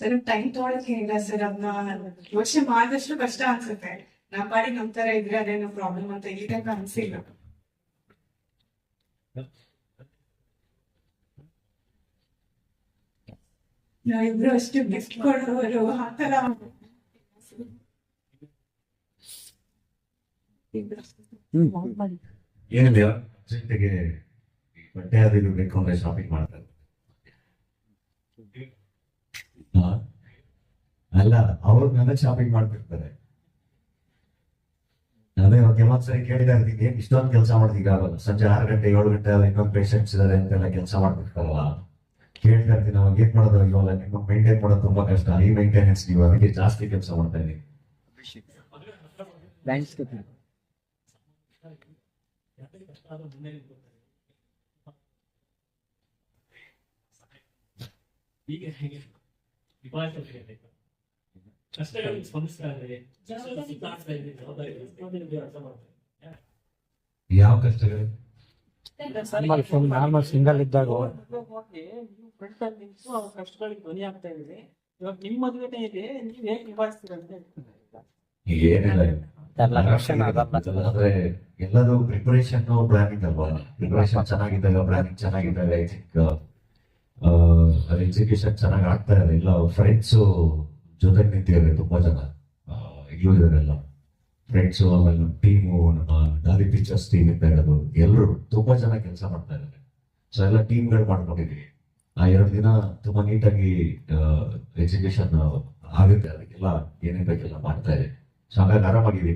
Sir time ತೊಗೊಳಕ್ಕೆ ಇಲ್ಲ sir ಅದನ್ನ ಯೋಚನೆ ಮಾಡಿದಷ್ಟು ಕಷ್ಟ ಅನ್ಸುತ್ತೆ ನಮ್ಮ ಪಾಡಿ ನಮ್ ತರ ಇದ್ರೆ ಅದೇನೋ ಪ್ರಾಬ್ಲಮ್ ಅಂತ ಇಲ್ಲಿ ತನಕ ಅನ್ಸಿಲ್ಲ ನಾವಿಬ್ರು ಅಷ್ಟು ಗಿಫ್ಟ್ ಕೊಡೋರು ಆತರ ಏನಿಲ್ಲ ಅರ್ಜೆಂಟಿಗೆ ಬಟ್ಟೆ ಅದು ಇದು ಬೇಕು ಅಂದ್ರೆ ಶಾಪಿಂಗ್ ಮಾಡ್ತಾರೆ ಹಾ? ಅಲ್ಲ ಅವ್ರು ನನಗೆ ಶಾಪಿಂಗ್ ಮಾಡ್ತಿರ್ತಾರೆ. ಅದೇ ಕೆಲವೊಂದ್ಸರಿ ಕೇಳಿದಾಗ ಇರ್ತೀನಿ ಏನ್ ಇಷ್ಟೊಂದು ಕೆಲಸ ಮಾಡ್ತೀಗ ಆಗಲ್ಲ. ಸಂಜೆ ಆರು ಗಂಟೆ ಏಳು ಗಂಟೆ ಆದ್ರೆ ಇನ್ನೊಂದು ಪೇಷಂಟ್ಸ್ ಇದಾರೆ ಅಂತೆಲ್ಲ ಕೆಲಸ ಮಾಡ್ತಿರ್ತಾರಲ್ಲ. ಕೇಳ್ತಾ ಇರ್ತೀನಿ ಅವಾಗ ಏನ್ ಮಾಡೋದು ಇವಾಗ? ನಿಮ್ಮ ಮೇಂಟೈನ್ ಮಾಡೋದು ತುಂಬಾ ಕಷ್ಟ. ಈ ಮೇಂಟೆನೆನ್ಸ್ ನೀವು ಅದಕ್ಕೆ ಜಾಸ್ತಿ ಕೆಲಸ ಮಾಡ್ತಾ ಇದ್ದೀನಿ ಯಾವ ಕಷ್ಟಗಳು? ನಾರ್ಮಲ್ ಸಿಂಗಲ್ ಇದ್ದಾಗ ಅಲ್ಲಿ ನಿಂತು ಅವ್ರ ಕಷ್ಟಗಳಿಗೆ ಧ್ವನಿ ಆಗ್ತಾ ಇದೆ ಇವಾಗ ನಿಮ್ ಮದುವೆನೇ ಇದೆ ನೀವ್ ಹೇಗ್ ನಿಭಾಯಿಸ್ತೀರ ಅಂತ ಏನಿಲ್ಲ ಆದ್ರೆ ಎಲ್ಲದು ಪ್ರಿಪರೇಷನ್ ಪ್ಲಾನಿಂಗ್ ಅಲ್ವಾ ಪ್ರಿಪರೇಷನ್ ಚೆನ್ನಾಗಿದ್ದಾಗ ಪ್ಲಾನಿಂಗ್ ಚೆನ್ನಾಗಿದ್ದಾಗ ಐ ಥಿಂಕ್ ಎಕ್ಸಿಕ್ಯೂಷನ್ ಚೆನ್ನಾಗಿ ಆಗ್ತಾ ಇದೆ. ಇಲ್ಲ ಫ್ರೆಂಡ್ಸ್ ಜೊತೆಗೆ ನಿಂತಿದ್ದಾರೆ ತುಂಬಾ ಜನ. ಇಲ್ಲೂ ಇದಾರೆಲ್ಲ ಫ್ರೆಂಡ್ಸು ಆಮೇಲೆ ನಮ್ಮ ಟೀಮು ನಮ್ಮ ಡಾಲಿ ಪಿಕ್ಚರ್ಸ್ ಟೀಮ್ ಅಂತ ಹೇಳೋದು ಎಲ್ಲರೂ ತುಂಬಾ ಜನ ಕೆಲಸ ಮಾಡ್ತಾ ಇದ್ದಾರೆ. ಸೊ ಎಲ್ಲ ಟೀಮ್ಗಳು ಮಾಡ್ಕೊಂಡಿದ್ದೀವಿ. ಆ ಎರಡು ದಿನ ತುಂಬಾ ನೀಟಾಗಿ ಎಜುಕೇಶನ್ ಆಗುತ್ತೆ. ಅದಕ್ಕೆಲ್ಲ ಏನೇನ್ ಬೇಕೆಲ್ಲ ಮಾಡ್ತಾ ಇದೆ ಸೊ, ಹಾಗಾಗಿ ಆರಾಮಾಗಿದ್ದೀವಿ.